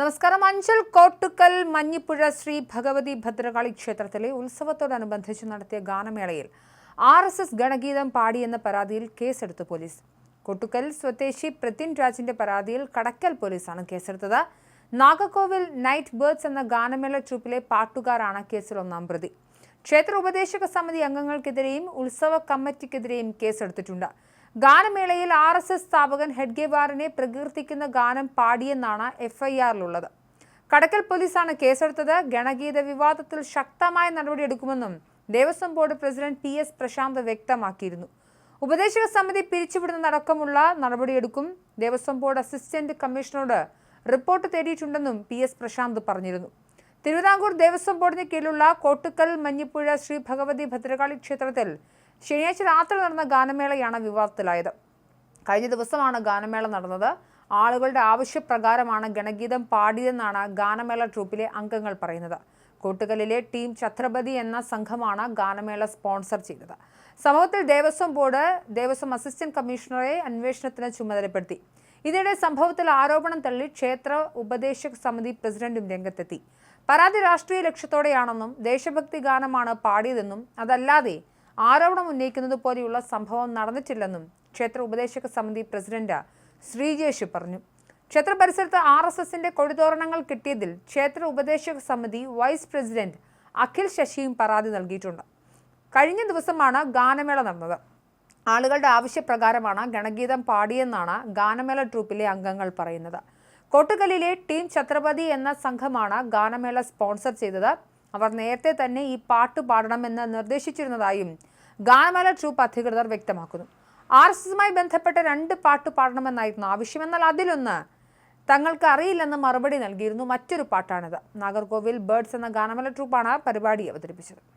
നമസ്കാരം. അഞ്ചൽ കോട്ടുക്കൽ മഞ്ഞിപ്പുഴ ശ്രീ ഭഗവതി ഭദ്രകാളി ക്ഷേത്രത്തിലെ ഉത്സവത്തോടനുബന്ധിച്ച് നടത്തിയ ഗാനമേളയിൽ ആർ എസ് എസ് ഗണഗീതം പാടിയെന്ന പരാതിയിൽ കേസെടുത്തു പോലീസ്. കൊട്ടുക്കൽ സ്വദേശി പ്രത്യൻ രാജിന്റെ പരാതിയിൽ കടക്കൽ പോലീസാണ് കേസെടുത്തത്. നാഗർകോവിൽ നൈറ്റ് ബേർഡ്സ് എന്ന ഗാനമേള ട്രൂപ്പിലെ പാട്ടുകാരാണ് കേസിൽ ഒന്നാം പ്രതി. ക്ഷേത്ര ഉപദേശക സമിതി അംഗങ്ങൾക്കെതിരെയും ഉത്സവ കമ്മിറ്റിക്കെതിരെയും കേസെടുത്തിട്ടുണ്ട്. ഗാനമേളയിൽ ആർ എസ് എസ് സ്ഥാപകൻ ഹെഡ്ഗേവാറിനെ പ്രകീർത്തിക്കുന്ന ഗാനം പാടിയെന്നാണ് എഫ്ഐആറിലുള്ളത്. കടക്കൽ പോലീസാണ് കേസെടുത്തത്. ഗണഗീത വിവാദത്തിൽ ശക്തമായ നടപടിയെടുക്കുമെന്നും Devaswom board president P S Prashanth വ്യക്തമാക്കിയിരുന്നു. ഉപദേശക സമിതി പിരിച്ചുവിടുന്നതടക്കമുള്ള നടപടിയെടുക്കും. ദേവസ്വം ബോർഡ് അസിസ്റ്റന്റ് കമ്മീഷണറോട് റിപ്പോർട്ട് തേടിയിട്ടുണ്ടെന്നും പി എസ് പ്രശാന്ത് പറഞ്ഞിരുന്നു. തിരുവിതാംകൂർ ദേവസ്വം ബോർഡിന് കീഴിലുള്ള കോട്ടുക്കൽ മഞ്ഞിപ്പുഴ ശ്രീ ഭഗവതി ഭദ്രകാളി ക്ഷേത്രത്തിൽ ശനിയാഴ്ച രാത്രി നടന്ന ഗാനമേളയാണ് വിവാദത്തിലായത്. കഴിഞ്ഞ ദിവസമാണ് ഗാനമേള നടന്നത്. ആളുകളുടെ ആവശ്യപ്രകാരമാണ് ഗണഗീതം പാടിയതെന്നാണ് ഗാനമേള ട്രൂപ്പിലെ അംഗങ്ങൾ പറയുന്നത്. കൂട്ടുകല്ലിലെ ടീം ഛത്രപതി എന്ന സംഘമാണ് ഗാനമേള സ്പോൺസർ ചെയ്തത്. സംഭവത്തിൽ ദേവസ്വം ബോർഡ് ദേവസ്വം അസിസ്റ്റന്റ് കമ്മീഷണറെ അന്വേഷണത്തിന് ചുമതലപ്പെടുത്തി. ഇതിനിടെ സംഭവത്തിൽ ആരോപണം തള്ളി ക്ഷേത്ര ഉപദേശക സമിതി പ്രസിഡന്റും രംഗത്തെത്തി. പരാതി രാഷ്ട്രീയ ലക്ഷ്യത്തോടെയാണെന്നും ദേശഭക്തി ഗാനമാണ് പാടിയതെന്നും അതല്ലാതെ ആരോപണം ഉന്നയിക്കുന്നത് പോലെയുള്ള സംഭവം നടന്നിട്ടില്ലെന്നും ക്ഷേത്ര ഉപദേശക സമിതി പ്രസിഡന്റ് ശ്രീജേഷ് പറഞ്ഞു. ക്ഷേത്ര പരിസരത്ത് ആർ എസ് എസിന്റെ കൊടിതോരണങ്ങൾ കിട്ടിയതിൽ ക്ഷേത്ര ഉപദേശക സമിതി വൈസ് പ്രസിഡന്റ് അഖിൽ ശശിയും പരാതി നൽകിയിട്ടുണ്ട്. കഴിഞ്ഞ ദിവസമാണ് ഗാനമേള നടന്നത്. ആളുകളുടെ ആവശ്യപ്രകാരമാണ് ഗണഗീതം പാടിയെന്നാണ് ഗാനമേള ട്രൂപ്പിലെ അംഗങ്ങൾ പറയുന്നത്. കോട്ടുകലിലെ ടീം ഛത്രപതി എന്ന സംഘമാണ് ഗാനമേള സ്പോൺസർ ചെയ്തത്. അവർ നേരത്തെ തന്നെ ഈ പാട്ട് പാടണമെന്ന് നിർദ്ദേശിച്ചിരുന്നതായും ഗാനമേള ട്രൂപ്പ് അധികൃതർ വ്യക്തമാക്കുന്നു. ആർ എസ് എസുമായി ബന്ധപ്പെട്ട രണ്ട് പാട്ട് പാടണമെന്നായിരുന്നു ആവശ്യം. എന്നാൽ അതിലൊന്ന് തങ്ങൾക്ക് അറിയില്ലെന്ന് മറുപടി നൽകിയിരുന്നു മറ്റൊരു പാട്ടാണിത്. നാഗർകോവിൽ ബേർഡ്സ് എന്ന ഗാനമല ട്രൂപ്പാണ് പരിപാടി അവതരിപ്പിച്ചത്.